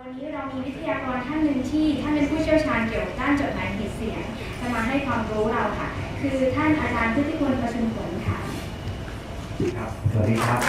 วันนี้เรามีวิทยากรท่านหนึ่งที่ท่านเป็นผู้เชี่ยวชาญเกี่ยวกับด้านจดหมายเหตุเสียงจะมาให้ความรู้เราค่ะ คือท่านอาจารย์พุทธิพลประชุมผลค่ะ ครับ สวัสดีครับ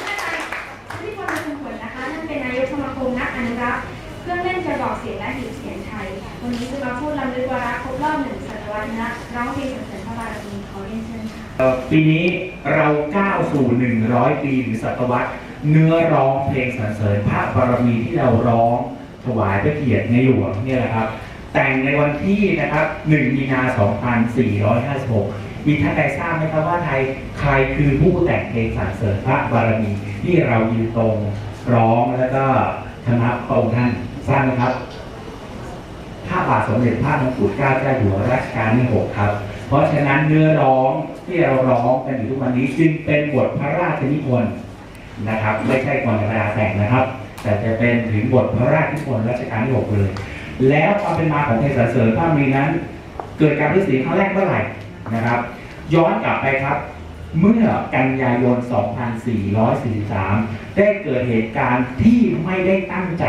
ท่านอาจารย์พุทธิพลประชุมผลนะคะท่านเป็นนายกสมาคมนักอนุรักษ์เครื่องเล่นกระบอกเสียงและหีบเสียงไทย วันนี้จะมาพูดลำลึกวาระครบรอบหนึ่งศตวรรษนะร้องเพลงสรรเสริญพระบารมีขอเรียนเชิญค่ะ เอ่อปีนี้เราก้าวสู่100 ปีหรือศตวรรษ เนื้อร้องเพลงสรรเสริญพระบารมีที่เราร้องถวายพระเกียรติในหลวงเนี่ยแหละครับแต่งในวันที่นะครับ 1 มีนา 2456 มีท่านใดทราบไหมครับว่าไทยใครคือผู้แต่งเพลงสรรเสริญพระบารมีที่เรายืนตรงร้องแล้วก็คณะพระองค์ท่านทราบไหมครับพระบาทสมเด็จพระมงกุฎเกล้าเจ้าอยู่หัวรัชกาลที่ 6 ครับ เพราะฉะนั้นเนื้อร้องที่เราร้องกันอยู่ทุกวันนี้จึงเป็นบทพระราชนิพนธ์ นะครับ ไม่ใช่กรธรรมดาแต่งนะครับ แต่จะเป็นถึงบทพระราชนิพนธ์รัชกาลที่6เลย แล้วความเป็นมาของเพลงสรรเสริญพระบารมีนั้น เกิดการพิสีครั้งแรกเมื่อไหร่นะครับ ย้อนกลับไปครับ เมื่อกันยายน 2443 ได้เกิดเหตุการณ์ที่ไม่ได้ตั้งใจ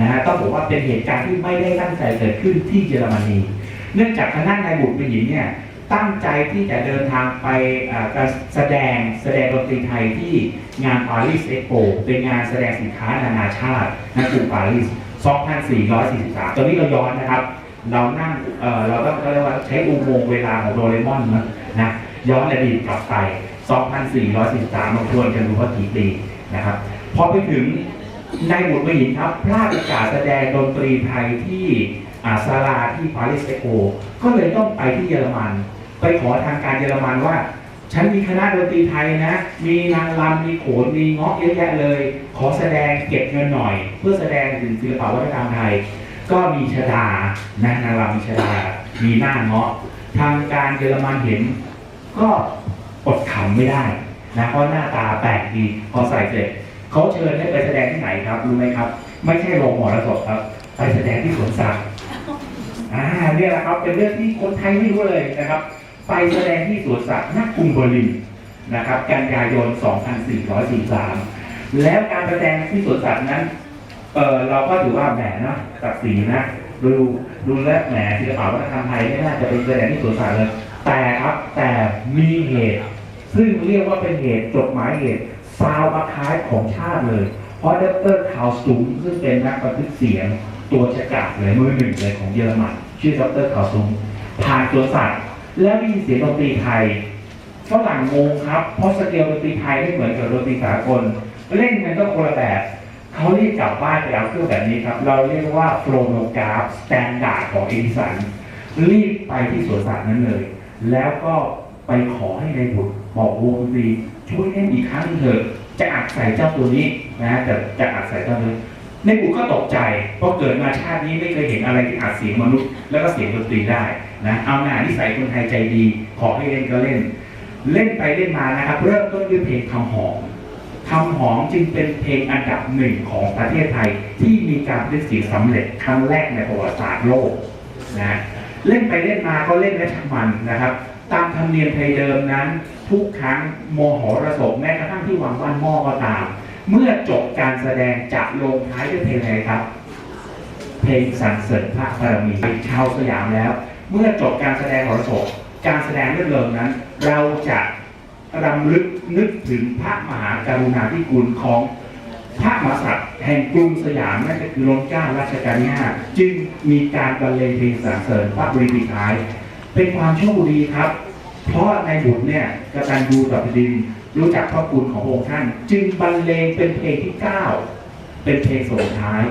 นะฮะต้องบอกว่าเป็นเหตุการณ์ที่ไม่ได้ตั้งใจเกิดขึ้นที่เยอรมนี เนื่องจากคณะนายบุตรเป็นหญิงเนี่ย ตั้งใจที่จะเดินทางไปแสดงแสดงดนตรีไทยที่งานปารีสเอ็กโปเป็นงานแสดงสินค้านานาชาติณกรุงปารีส 2443 ตอนนี้เราย้อนนะครับ เรานั่งเราต้องเรียกว่าใช้อุโมงค์เวลาของโดเรมอนนะนะย้อนอดีตกลับไป 2443มาทวนกันดูว่ากี่ปีนะครับพอไปถึงนายบุตรมหินครับพลาดโอกาสแสดงดนตรีไทยที่อาซาลาที่ปารีสเอ็กโปก็เลยต้องไปที่เยอรมัน ไปขอทางการเยอรมันว่า ฉันมีคณะดนตรีไทยนะ มีนางรำมีโขนมีเงาะเยอะแยะเลย ขอแสดงเก็บเงินหน่อย เพื่อแสดงถึงศิลปวัฒนธรรมไทย ก็มีชดานะนางรำมีชดา มีหน้าเงาะ ทางการเยอรมันเห็น ก็อดขำไม่ได้นะเพราะหน้าตาแปลกดีพอใส่เสร็จเขาเชิญให้ไปแสดงที่ไหนครับรู้ไหมครับ ไม่ใช่โรงหมอระศพครับ ไปแสดงที่สวนสัตว์อ่าเนี่ยแหละครับเป็นเรื่องที่คนไทยไม่รู้เลยนะครับ ไปแสดงที่สวนสัตว์ณกรุงเบอร์ลินนะครับ กันยายน 2443 แล้วการแสดงที่สวนสัตว์นั้นเออเราก็ถือว่าแหมนะศักดิ์ศรีนะดูดูแลแหมศิลปะวัฒนธรรมไทยไม่น่าจะไปแสดงที่สวนสัตว์เลยแต่ครับแต่มีเหตุ ซึ่งเรียกว่าเป็นเหตุจดหมายเหตุซาวอาคายของชาติเลย เพราะดรคาวซุงซึ่งเป็นนักบันทึกเสียงตัวฉกาจเลยมือหนึ่งเลยของเยอรมันชื่อดรคาวซุงผ่านสวนสัตว์ แล้วได้ยินเสียงดนตรีไทยฝรั่งงงครับ เพราะสเกลดนตรีไทยไม่เหมือนกับดนตรีสากล เล่นกันก็คนละแบบเขารีบกลับบ้านไปเอาเครื่องแบบนี้ครับ เราเรียกว่าโฟโนกราฟสแตนดาร์ดของเอดิสันรีบไปที่สวนสัตว์นั้นเลย แล้วก็ไปขอให้ในบุตรบอกวงดนตรีช่วยเล่นอีกครั้งเถอะจะอัดใส่เจ้าตัวนี้นะจะจะอัดใส่เจ้าตัวนี้ในบุตรก็ตกใจเพราะเกิดมาชาตินี้ไม่เคยเห็นอะไรที่อัดเสียงมนุษย์ แล้วก็เสียงดนตรีได้ นะเอาหน้านิสัยคนไทยใจดี ขอให้เล่นก็เล่น เล่นไปเล่นมานะครับ เริ่มต้นด้วยเพลงคำหอมคำหอมจึงเป็นเพลงอันดับหนึ่งของประเทศไทย ที่มีการบันเสียงสำเร็จครั้งแรกในประวัติศาสตร์โลกนะเล่นไปเล่นมาก็เล่นและชักมันนะครับ ตามธรรมเนียมไทยเดิมนั้น ทุกครั้งโมโหรสพแม้กระทั่งที่วังบ้านหม้อก็ตาม เมื่อจบการแสดงจะลงท้ายด้วยเพลงอะไรครับ เพลงสรรเสริญพระบารมีชาวสยามแล้ว เมื่อจบการแสดงหรสพการแสดงเรื่องเริงนั้น เราจะรำลึกนึกถึงพระมหากรุณาธิคุณของพระมหากษัตริย์แห่งกรุงสยามนั่นก็คือรัชกาลรัชกาลที่ห้าจึงมีการบรรเลงเพลงสรรเสริญพระบริปิท้าย เป็นความโชคดีครับ เพราะในบุตรเนี่ยกตัญญูต่อแผ่นดินรู้จักพระคุณขององค์ท่าน จึงบรรเลงเป็นเพลงที่เก้าเป็นเพลงส่งท้าย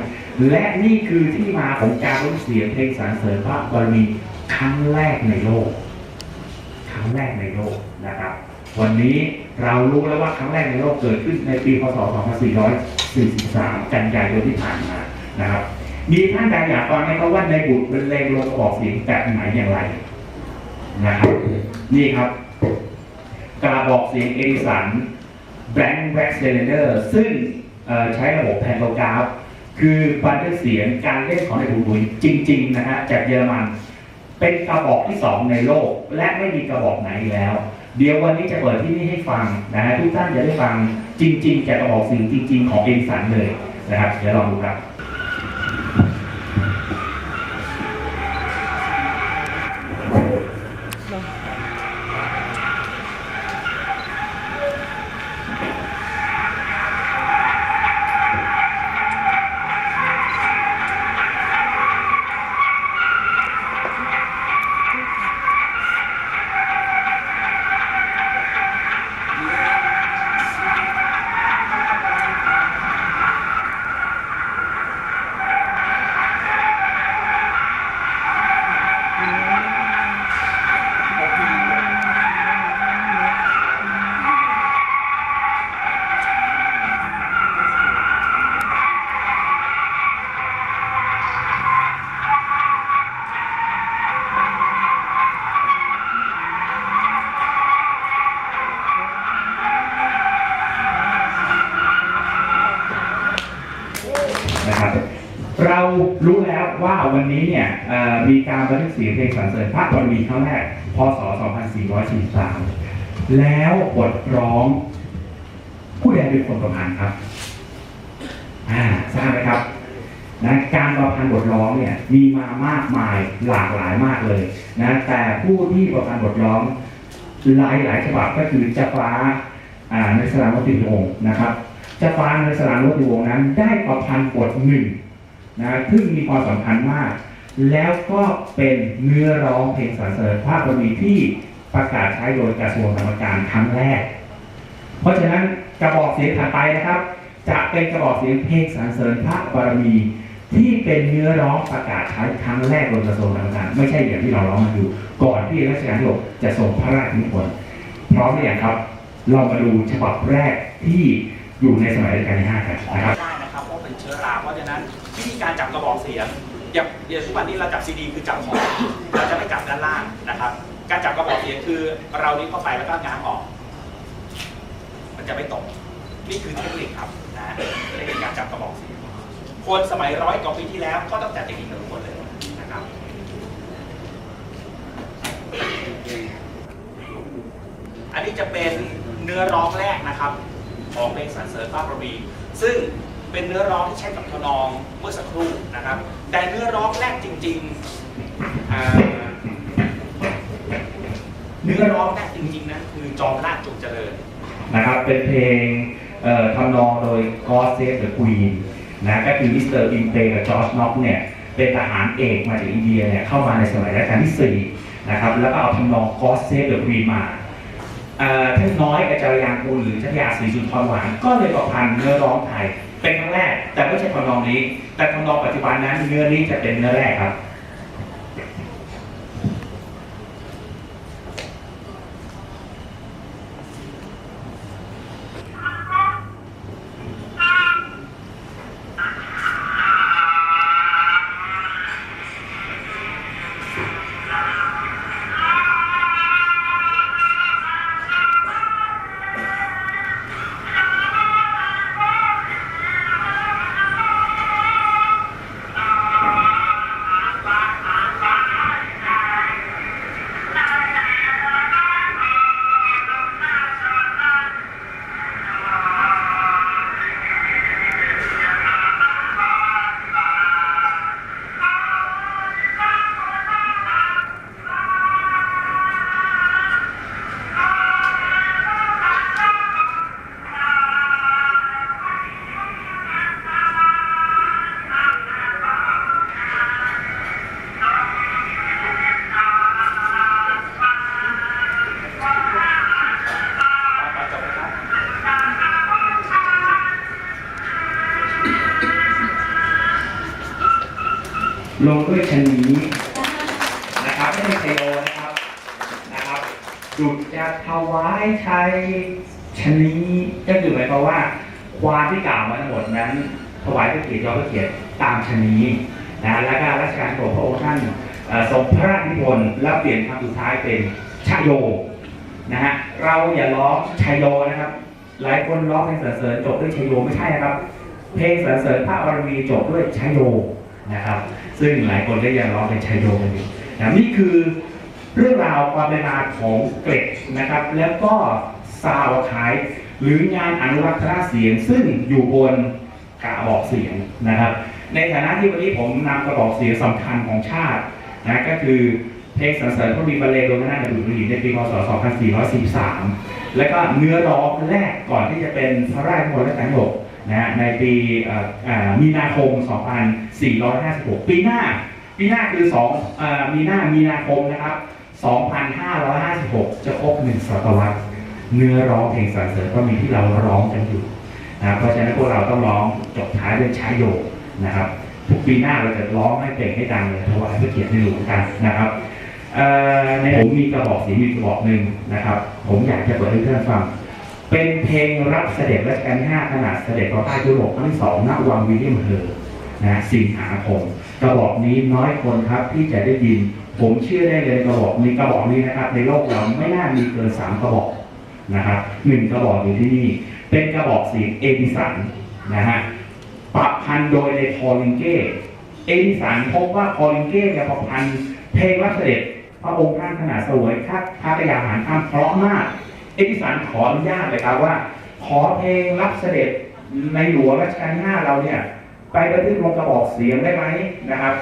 และนี่คือที่มาของการร้องเสียงเพลงสรรเสริญพระบารมี ครั้งแรกในโลก ครั้งแรกในโลกนะครับ วันนี้เรารู้แล้วว่าครั้งแรกในโลกเกิดขึ้นในปีพศ 2443 กันยายนที่ผ่านมานะครับ มีท่านใดอยากฟังไหมครับว่าในบุตรเป็นเลงลงออกเสียงแบบไหนอย่างไรนะครับนี่ครับกระบอกเสียงเอดิสัน Blank Wax Cylinder ซึ่งใช้ระบบแพนโทกราฟ คือบันทึกเสียงการเล่นของในบุญบุญจริง ๆ นะฮะจากเยอรมัน เป็นกระบอกที่สองในโลก และไม่มีกระบอกไหนอีกแล้ว เดี๋ยววันนี้จะเปิดที่นี่ให้ฟังนะฮะทุกท่านจะได้ฟังจริง ๆ จากกระบอกเสียงจริง ๆ ของเอ็นสันเลยนะครับเดี๋ยวลองดูครับ เรารู้แล้ วันนี้เนี่ยมีการบันทึกเสียงเพลงสรรเสริญพระบารมีครั้งแรก พศ 2443 แล้วบทร้องผู้ใดเป็นคนประพันธ์ครับอ่าทราบไหมครับนะการประพันธ์บทร้องเนี่ยมีมามากมายหลากหลายมากเลยนะแต่ผู้ที่ประพันธ์บทร้องหลายหลายฉบับก็คือจ้าฟ้าอ่าในสลามติวงศ์นะครับจ้าฟ้าในสลามติวงศ์นั้นได้ประพันธ์บทหนึ่ง นะซึ่งมีความสำคัญมาก แล้วก็เป็นเนื้อร้องเพลงสรรเสริญพระบารมีที่ประกาศใช้โดยกระทรวงกรรมการครั้งแรก เพราะฉะนั้นกระบอกเสียงถัดไปนะครับ จะเป็นกระบอกเสียงเพลงสรรเสริญพระบารมีที่เป็นเนื้อร้องประกาศใช้ครั้งแรกบนกระทรวงกรรมการไม่ใช่อย่างที่เราร้องกันอยู่ ก่อนที่รัชกาลที่หกจะส่งพระราชนิพนธ์พร้อมหรือยังครับ เรามาดูฉบับแรกที่อยู่ในสมัยรัชกาลที่ห้ากันนะครับ วิธีการจับกระบอกเสียงอย่างอย่างทุกวันนี้เราจับซีดีคือจับของเราจะไม่จับด้านล่างนะครับ การจับกระบอกเสียงคือเรานี้เข้าไปแล้วก็ง้างออก มันจะไม่ตกนี่คือเทคนิคครับนะเทคนิคการจับกระบอกเสียงคนสมัยร้อยกว่าปีที่แล้วก็ต้องจับอย่างนี้กันทุกคนเลยนะครับอันนี้จะเป็นเนื้อร้องแรกนะครับ ของเพลงสรรเสริญพระบรมีซึ่ง เป็นเนื้อร้องที่ใช้กับทนองเมื่อสักครู่นะครับ แต่เนื้อร้องแรกจริงๆเนื้อร้องแรกจริงๆนะคือจอมราชจงเจริญนะครับ เป็นเพลงเอ่อทำนองโดย God Save the Queen นะก็คือมิสเตอร์อินเตกับจอร์จน็อกเนี่ยเป็นทหารเอกมาจากอินเดียเนี่ยเข้ามาในสมัยรัชกาลที่ 4 นะครับ แล้วก็เอาทำนอง God Save the Queen มาท่านน้อยอาจารย์ยางกูลหรือชัตยาศรีสุนทรหวานก็เลยประพันธ์เนื้อร้องไทย เป็นครั้งแรก แต่ไม่ใช่ทำนองนี้ แต่ทำนองปัจจุบันนั้นเนื้อนี้จะเป็นเนื้อแรกครับ ลงด้วยชนนี้นะครับไม่ใช่ไทโลนะครับนะครับจุดจะถวายชัยชนนี้ก็คือหมายความว่าความที่กล่าวมาทั้งหมดนั้นถวายพระเกียรติยอพระเกียรติตามชนนี้นะแล้วก็รัชกาลที่หกพระองค์ท่านทรงพระราชนิพนธ์แล้วเปลี่ยนคำสุดท้ายเป็นชโยนะฮะเราอย่าร้องชโยนะครับ หลายคนร้องเพลงสรรเสริญจบด้วยชโยไม่ใช่นะครับ เพลงสรรเสริญพระบารมีจบด้วยชโยนะครับ ซึ่งหลายคนก็ยังร้องเป็นชโยกันอยู่นะนี่คือเรื่องราวความเป็นมาของเกร็ดนะครับ แล้วก็ซาวด์ท้ายหรืองานอนุรักษณเสียง ซึ่งอยู่บนกระบอกเสียงนะครับ ในฐานะที่วันนี้ผมนำกระบอกเสียงสำคัญของชาตินะก็คือเพลงสรรเสริญพระมีบรรเลงโดยคณะดนตรีในปีพศ 2443 และก็เนื้อร้องแรกก่อนที่จะเป็นพระราชนิพนธ์และแต่งหกนะในปีมีนาคม 456 ปีหน้า ปีหน้าคือ2อมีนามีนาคมนะครับ 2556 จะครบหนึ่งศตวรรษ เนื้อร้องเพลงสรรเสริญก็มีที่เราร้องกันอยู่นะเพราะฉะนั้นพวกเราต้องร้องจบท้ายด้วยชายโยกนะครับ ทุกปีหน้าเราจะร้องให้เพลงให้ดังเลยถวายพระเกียรติในหลวงกันนะครับในผมมีกระบอกเสียงอยู่กระบอกหนึ่งนะครับ ผมอยากจะเปิดให้เพื่อนฟัง เป็นเพลงรับเสด็จรัชกาลที่ห้าขนาดเสด็จประพาสยุโรปครั้งที่สองณวังวิลเลียมเฮอร์ นะสิงหาคมกระบอกนี้น้อยคนครับที่จะได้ยิน ผมเชื่อได้เลยกระบอกนี้กระบอกนี้นะครับ ในโลกเราไม่น่ามีเกินสามกระบอกนะครับหนึ่งกระบอกอยู่ที่นี่ เป็นกระบอกเสียงเอดิสันนะฮะปรับพันธ์โดยในพอลิงเก้เอดิสันพบว่าพอลิงเก้เนี่ยปรับพันธ์เพลงรับเสด็จพระองค์ท่านขนาดสวยทักทักยาหารข้ามเพราะมาก เอดิสันขออนุญาตเลยครับว่า ขอเพลงรับเสด็จในหลวงรัชกาลที่ห้าเราเนี่ย ไปบันทึกลงกระบอกเสียงได้ไหมนะครับ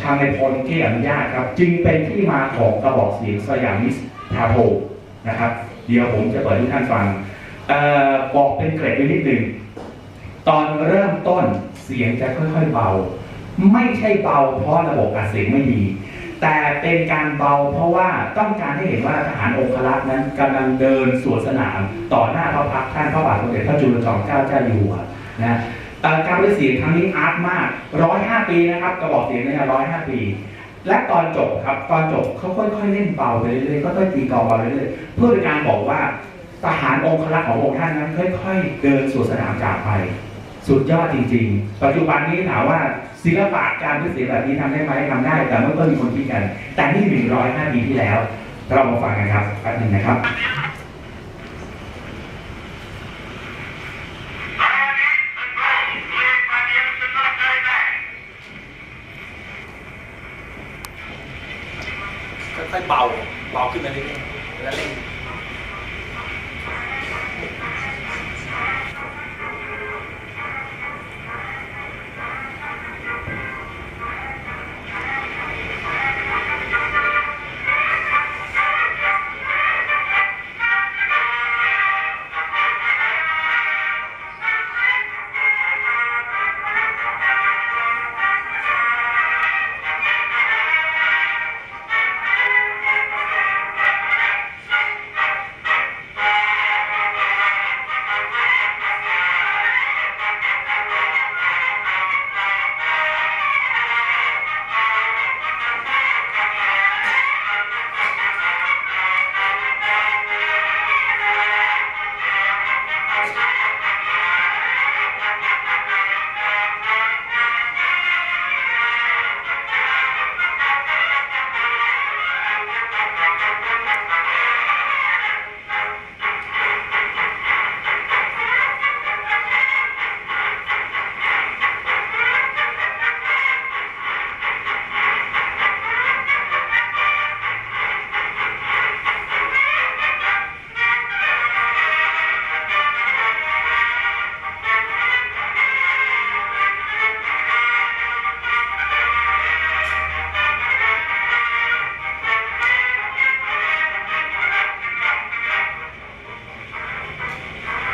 ทางในพอลิงเก้อนุญาตครับ จึงเป็นที่มาของกระบอกเสียงสยามิสทาโทนะครับ เดี๋ยวผมจะเปิดให้ท่านฟังออบอกเป็นเกร็ดไว้นิดหนึ่งตอนเริ่มต้นเสียงจะค่อยๆเบา ไม่ใช่เบาเพราะระบบอัดเสียงไม่ดี แต่เป็นการเบาเพราะว่าต้องการให้เห็นว่าทหารองครักษ์นั้นกำลังเดินสวนสนามต่อหน้าพระพักท่านพระบาทสมเด็จพระจุลจอมเกล้าเจ้าอยู่หัวนะ เอ่การเล่นเสียงครั้งนี้อาร์ตมากร้อยห้าปีนะครับกระบอกเสียงเนี่ยร้อยห้าปี และตอนจบครับตอนจบเขาค่อยๆเล่นเบาไปเรื่อยๆค่อยตีกลองเบาไปเรื่อยๆเพื่อเป็นการบอกว่าทหารองครักษ์ขององค์ท่านนั้นค่อย ๆ เดินสู่สนามจากไปสุดยอดจริง ๆ ปัจจุบันนี้ถามว่าศิลปะการเล่นเสียงแบบนี้ทำได้ไหมทำได้ แต่เมื่อต้นมีคนคิดกัน แต่นี่หนึ่งร้อยห้าปีที่แล้ว เรามาฟังกันครับแป๊บหนึงนะครับ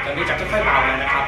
ตอนนี้จะค่อยๆเบาแล้วนะครับ